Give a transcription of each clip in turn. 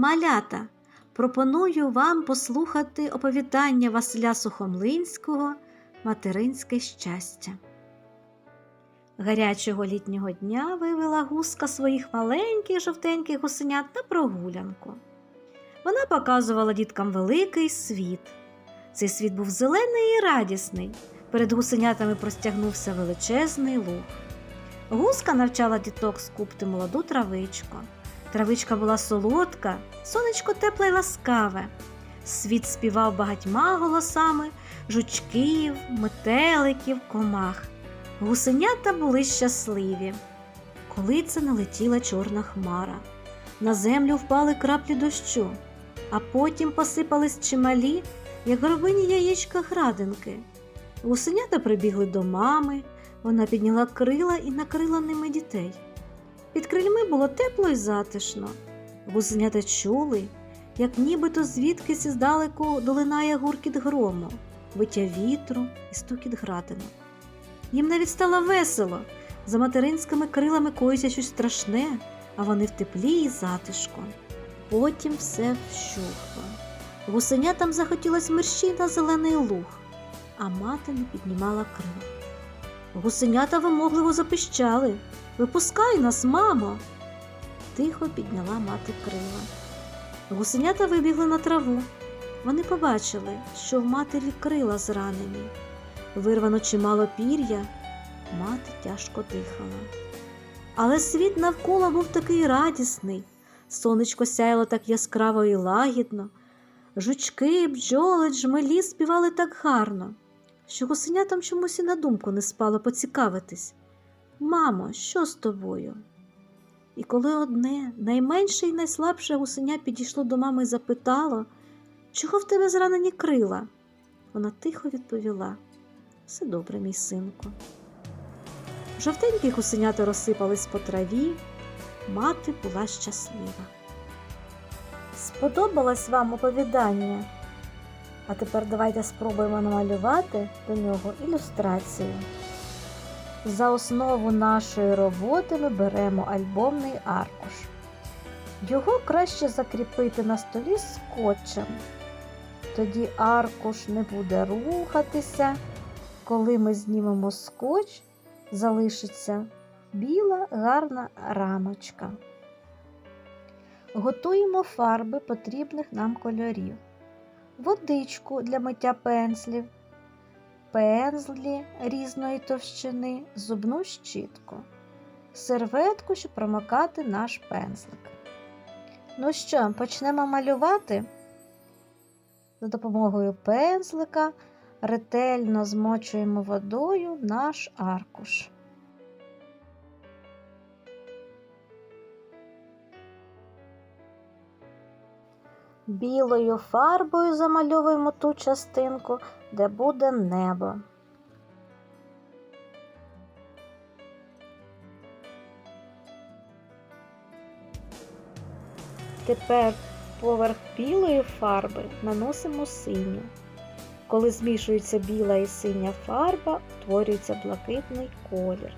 Малята, пропоную вам послухати оповідання Василя Сухомлинського Материнське щастя. Гарячого літнього дня вивела гуска своїх маленьких жовтеньких гусенят на прогулянку. Вона показувала діткам великий світ. Цей світ був зелений і радісний. Перед гусенятами простягнувся величезний луг. Гуска навчала діток скупти молоду травичку. Травичка була солодка, сонечко тепле й ласкаве. Світ співав багатьма голосами жучків, метеликів, комах. Гусенята були щасливі. Коли це налетіла чорна хмара. На землю впали краплі дощу, а потім посипались чималі, як гробині яєчка градинки. Гусенята прибігли до мами, вона підняла крила і накрила ними дітей. Під крильми було тепло і затишно. Гусенята чули, як нібито звідкись здалеку долинає гуркіт грому, биття вітру і стукіт градинок. Їм навіть стало весело. За материнськими крилами коїться щось страшне, а вони в теплі і затишку. Потім все вщухло. Гусенятам захотілось мерщій на зелений луг, а мати не піднімала крил. Гусенята вимогливо запищали Випускай нас, мамо. Тихо підняла мати крила. Гусенята вибігли на траву. Вони побачили, що в матері крила зранені. Вирвано чимало пір'я, мати тяжко дихала. Але світ навколо був такий радісний, сонечко сяяло так яскраво і лагідно, жучки, бджоли, джмелі співали так гарно, що гусенятам чомусь і на думку не спало поцікавитись. Мамо, що з тобою? І коли одне, найменше і найслабше гусеня підійшло до мами і запитало, чого в тебе зранені крила? Вона тихо відповіла все добре, мій синку. Жовтенькі гусенята розсипались по траві, мати була щаслива. Сподобалось вам оповідання? А тепер давайте спробуємо намалювати до нього ілюстрацію. За основу нашої роботи ми беремо альбомний аркуш. Його краще закріпити на столі скотчем. Тоді аркуш не буде рухатися. Коли ми знімемо скотч, залишиться біла гарна рамочка. Готуємо фарби потрібних нам кольорів, водичку для миття пензлів, пензлі різної товщини, зубну щітку, серветку, щоб промокати наш пензлик. Ну що, почнемо малювати? За допомогою пензлика ретельно змочуємо водою наш аркуш. Білою фарбою замальовуємо ту частинку, де буде небо. Тепер поверх білої фарби наносимо синю. Коли змішується біла і синя фарба, утворюється блакитний колір.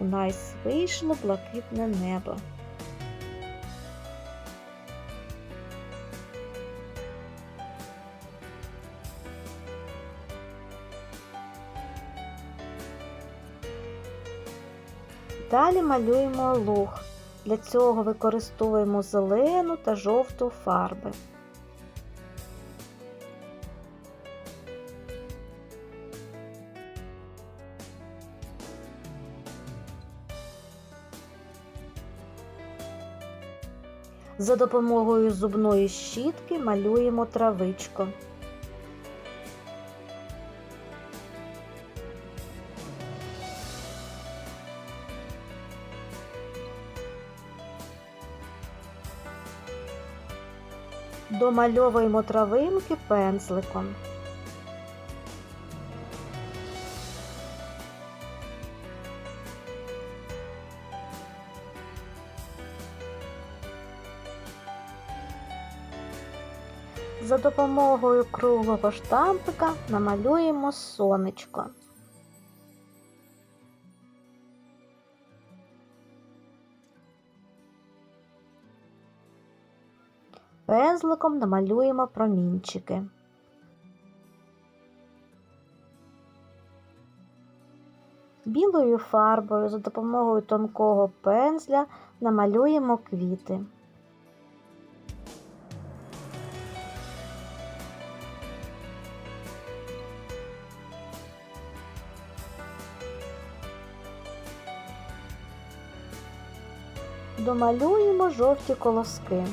У нас вийшло блакитне небо. Далі малюємо луг. Для цього використовуємо зелену та жовту фарби. За допомогою зубної щітки малюємо травичку. Домальовуємо травинки пензликом. За допомогою круглого штампика намалюємо сонечко. Пензликом намалюємо промінчики. Білою фарбою за допомогою тонкого пензля намалюємо квіти. Домалюємо жовті колоски.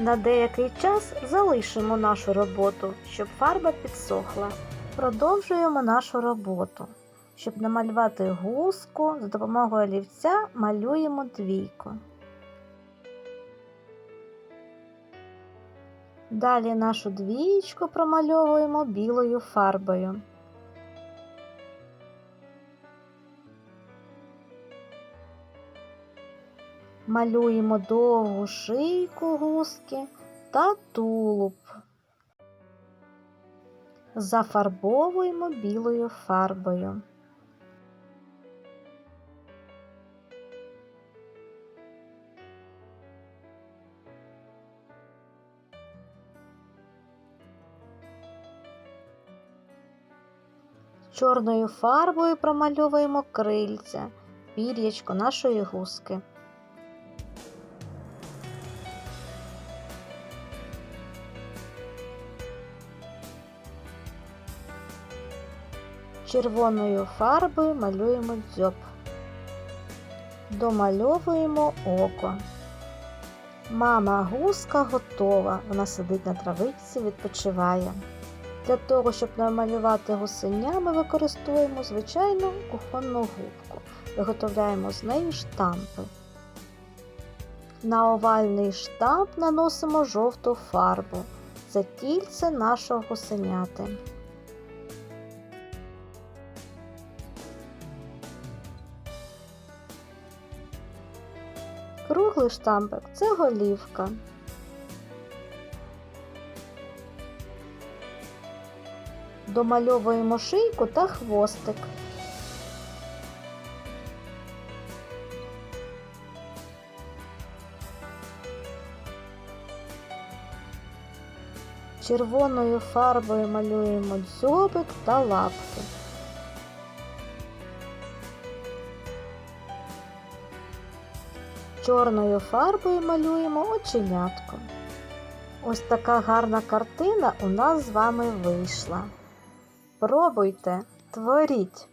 На деякий час залишимо нашу роботу, щоб фарба підсохла. Продовжуємо нашу роботу. Щоб намалювати гуску, за допомогою олівця малюємо двійку. Далі нашу двічку промальовуємо білою фарбою. Малюємо довгу шийку гуски та тулуб. Зафарбовуємо білою фарбою. Чорною фарбою промальовуємо крильця, пір'ячко нашої гуски. Червоною фарбою малюємо дзьоб. Домальовуємо око. Мама гуска готова. Вона сидить на травичці, відпочиває. Для того, щоб намалювати гусеня, ми використовуємо звичайну кухонну губку. Виготовляємо з неї штампи. На овальний штамп наносимо жовту фарбу. Це тільце нашого гусеняти. Круглий штампик це голівка. Домальовуємо шийку та хвостик. Червоною фарбою малюємо дзьобик та лапки. Чорною фарбою малюємо оченятко. Ось така гарна картина у нас з вами вийшла. Пробуйте, творіть!